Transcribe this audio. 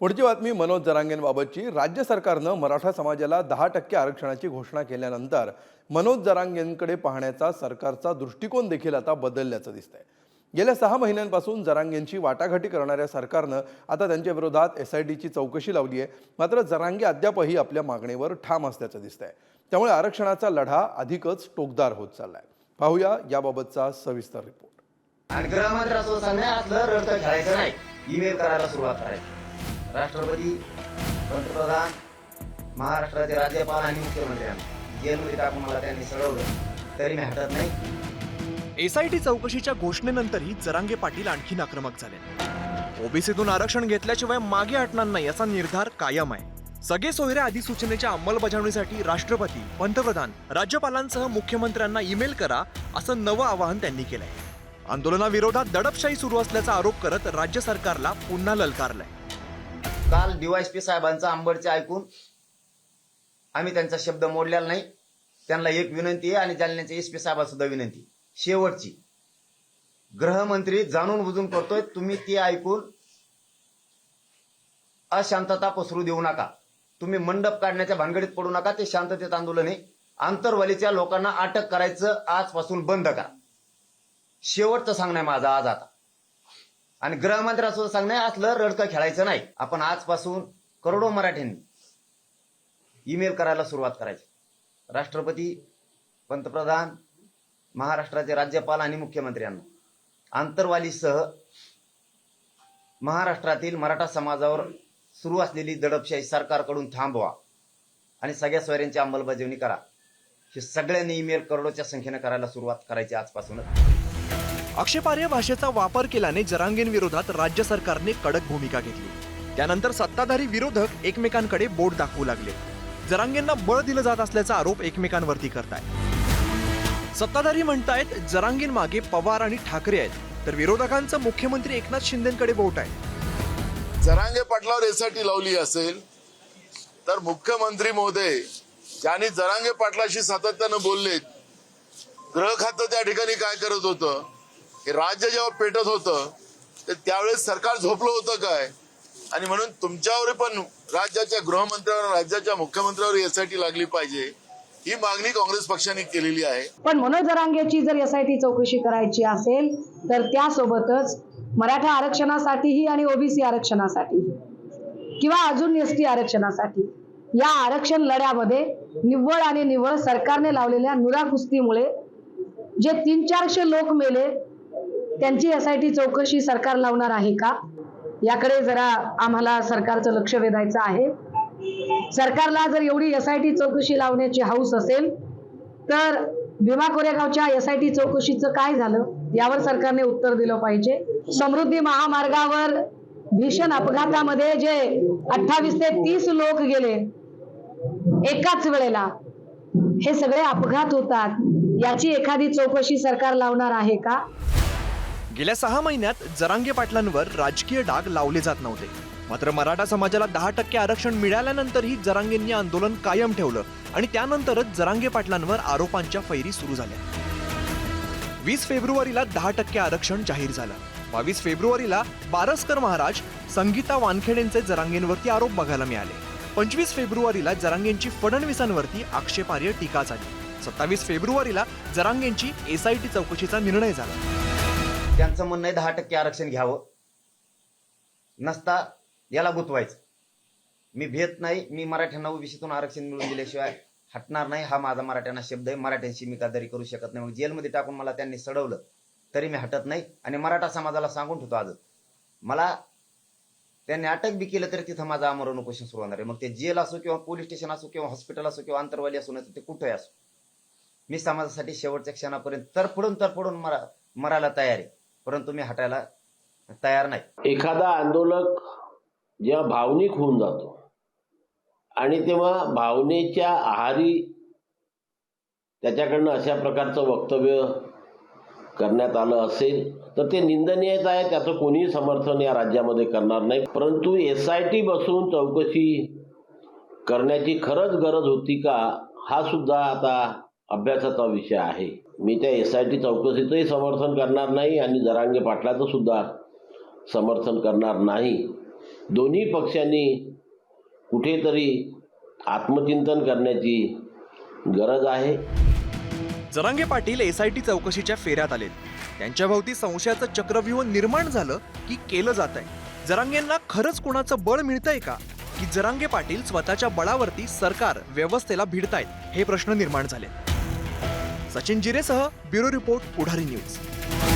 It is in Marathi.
पुढची बातमी मनोज जरांगेंबाबतची. राज्य सरकारनं मराठा समाजाला दहा टक्के आरक्षणाची घोषणा केल्यानंतर मनोज जरांगेंकडे पाहण्याचा सरकारचा दृष्टिकोन देखील आता बदलल्याचं दिसतंय. गेल्या सहा महिन्यांपासून जरांगेंची वाटाघाटी करणाऱ्या सरकारनं आता त्यांच्या विरोधात एस आय डीची चौकशी लावली आहे. मात्र जरांगे अद्यापही आपल्या मागणीवर ठाम असल्याचं दिसतंय. त्यामुळे आरक्षणाचा लढा अधिकच टोकदार होत चाललाय. पाहूया याबाबतचा सविस्तर रिपोर्ट. आणि असं असलं खेळायचं नाही. ईमेल करायला सुरुवात करायची. राष्ट्रपती पंतप्रधान महाराष्ट्राचे राज्यपाल आणि मुख्यमंत्र्यांना. जेलमध्ये टाकून मला त्यांनी सडवलं. तरी मी हटत नाही. एसआयटी चौकशीच्या घोषणेनंतरही जरांगे पाटील आणखीन आक्रमक झाले. ओबीसीतून आरक्षण घेतल्याशिवाय मागे हटणार नाही असा निर्धार कायम आहे. सगळे सोयऱ्या अधिसूचनेच्या अंमलबजावणीसाठी राष्ट्रपती पंतप्रधान राज्यपालांसह मुख्यमंत्र्यांना ईमेल करा असं नवं आवाहन त्यांनी केलंय. आंदोलनाविरोधात दडपशाही सुरू असल्याचा आरोप करत राज्य सरकारला पुन्हा ललकारलंय. काल डीवायसपी साहेबांचं आंबडचे ऐकून आम्ही त्यांचा शब्द मोडलेला नाही. त्यांना एक विनंती आहे आणि जालन्याच्या एस पी सुद्धा विनंती शेवटची गृहमंत्री जाणून बुजून करतोय तुम्ही ती ऐकून अशांतता पसरू देऊ नका. तुम्ही मंडप काढण्याच्या भानगडीत पडू नका ते शांततेत आंदोलन आहे. आंतरवालीच्या लोकांना अटक करायचं आजपासून बंद करा. शेवटचं सांगणं आहे माझा आज आता. आणि गृहमंत्र्याचं असं सांगणं असलं रडकं खेळायचं नाही. आपण आजपासून करोडो मराठ्यांनी ईमेल करायला सुरुवात करायची. राष्ट्रपती पंतप्रधान महाराष्ट्राचे राज्यपाल आणि मुख्यमंत्र्यांना. आंतरवालीसह महाराष्ट्रातील मराठा समाजावर सुरू असलेली दडपशाही सरकारकडून थांबवा आणि सगळ्या सोयऱ्यांची अंमलबजावणी करा. हे सगळ्यांनी ईमेल करोडोच्या संख्येने करायला सुरुवात करायची आजपासूनच. आक्षेपार्ह भाषेचा वापर केल्याने जरांगेंविरोधात राज्य सरकारने कडक भूमिका घेतली. त्यानंतर सत्ताधारी विरोधक एकमेकांकडे बोट दाखवू लागले. जरांगेंना बळ दिलं जात असल्याचा आरोप एकमेकांवरती करतायत. सत्ताधारी म्हणतायत जरांगीन मागे पवार आणि ठाकरे आहेत तर विरोधकांचं मुख्यमंत्री एकनाथ शिंदेकडे बोट आहे. जरांगे पाटलावर एसआयटी लावली असेल तर मुख्यमंत्री महोदय ज्यांनी जरांगे पाटलाशी सातत्यानं बोलले गृह खातं त्या ठिकाणी काय करत होतं? हे राज्य जेव्हा पेटत होतं तर त्यावेळेस सरकार झोपलं होतं काय? आणि म्हणून तुमच्यावर पण राज्याच्या गृहमंत्र्यावर राज्याच्या मुख्यमंत्र्यावर एसआयटी लागली पाहिजे ही मागणी काँग्रेस पक्षाने केलेली आहे. पण मनोज जरांगेची जर एस आय टी चौकशी करायची असेल तर त्यासोबतच मराठा आरक्षणासाठीही आणि ओबीसी आरक्षणासाठी किंवा अजून एस टी आरक्षणासाठी या आरक्षण लढ्यामध्ये निव्वळ आणि निव्वळ सरकारने लावलेल्या नुरा कुस्तीमुळे जे तीन चारशे लोक मेले त्यांची एस आय टी चौकशी सरकार लावणार आहे का? याकडे जरा आम्हाला सरकारचं लक्ष वेधायचं आहे. सरकारला जर एवढी एस आय टी चौकशी लावण्याची हौस असेल तर भीमा कोरेगावच्या एस आय टी चौकशीचं काय झालं? यावर सरकारने उत्तर दिलं पाहिजे. समृद्धी महामार्गावर भीषण अपघातामध्ये जे अठ्ठावीस ते तीस लोक गेले एकाच वेळेला हे सगळे अपघात होतात. याची एखादी चौकशी सरकार लावणार आहे का? गेल्या सहा महिन्यात जरांगे पाटलांवर राजकीय डाग लावले जात नव्हते. मात्र मराठा समाजाला दहा टक्के आरक्षण मिळाल्यानंतरही जरांगेंनी आंदोलन कायम ठेवलं आणि त्यानंतरच जरांगे पाटलांवर आरोपांच्या फैरी सुरू झाल्या. वीस फेब्रुवारीला दहा टक्के आरक्षण जाहीर झालं. बावीस फेब्रुवारीला बारसकर महाराज संगीता वानखेडेंचे जरांगेंवरती आरोप बघायला मिळाले. पंचवीस फेब्रुवारीला जरांगेंची फडणवीसांवरती आक्षेपार्ह टीका झाली. सत्तावीस फेब्रुवारीला जरांगेंची एसआयटी चौकशीचा निर्णय झाला. त्यांचं म्हणणं आहे दहा टक्के आरक्षण घ्यावं. नसता याला गुतवायचं. मी भेट नाही मी मराठ्यांना ओबीसीतून आरक्षण मिळवून दिल्याशिवाय हटणार नाही. हा माझा मराठ्यांना शब्द आहे. मराठ्यांशी मी गद्दारी करू शकत नाही. मग जेलमध्ये टाकून मला त्यांनी सडवलं तरी मी हटत नाही. आणि मराठा समाजाला सांगून ठेवतो आजच मला त्यांनी अटक बी केलं तरी तिथं माझं आमरण उपोषण सुरू होणार आहे. मग ते जेल असो किंवा पोलीस स्टेशन असो किंवा हॉस्पिटल असो किंवा आंतरवाली असो नाही तर ते कुठेही असो. मी समाजासाठी शेवटच्या क्षणापर्यंत तरफडून तरफडून मरा मरायला तयार आहे. परंतु मी हटायला तयार नाही. एखादा आंदोलक जेव्हा भावनिक होऊन जातो आणि तेव्हा भावनेच्या आहारी त्याच्याकडनं अशा प्रकारचं वक्तव्य करण्यात आलं असेल तर ते निंदनीयच आहे. त्याचं कोणीही समर्थन या राज्यामध्ये करणार नाही. परंतु एस आय टी बसून चौकशी करण्याची खरंच गरज होती का? हा सुद्धा आता अभ्यासाचा विषय आहे. मी त्या एस आय टी चौकशीचंही समर्थन करणार नाही आणि जरांगे पाटलाचं सुद्धा समर्थन करणार नाही. दोन्ही पक्षांनी कुठेतरी आत्मचिंतन करण्याची गरज आहे. Jarange Patil S I T चौकशीच्या फेऱ्यात आले त्यांच्या भोवती संशयाचं चक्रव्यूह निर्माण झालं की केलं जात आहे. जरांगेंना खरंच कोणाचं बळ मिळतंय का? की जरांगे पाटील स्वतःच्या बळावरती सरकार व्यवस्थेला भिडतायत हे प्रश्न निर्माण झाले सचिन जिरेसह ब्युरो रिपोर्ट पुढारी न्यूज.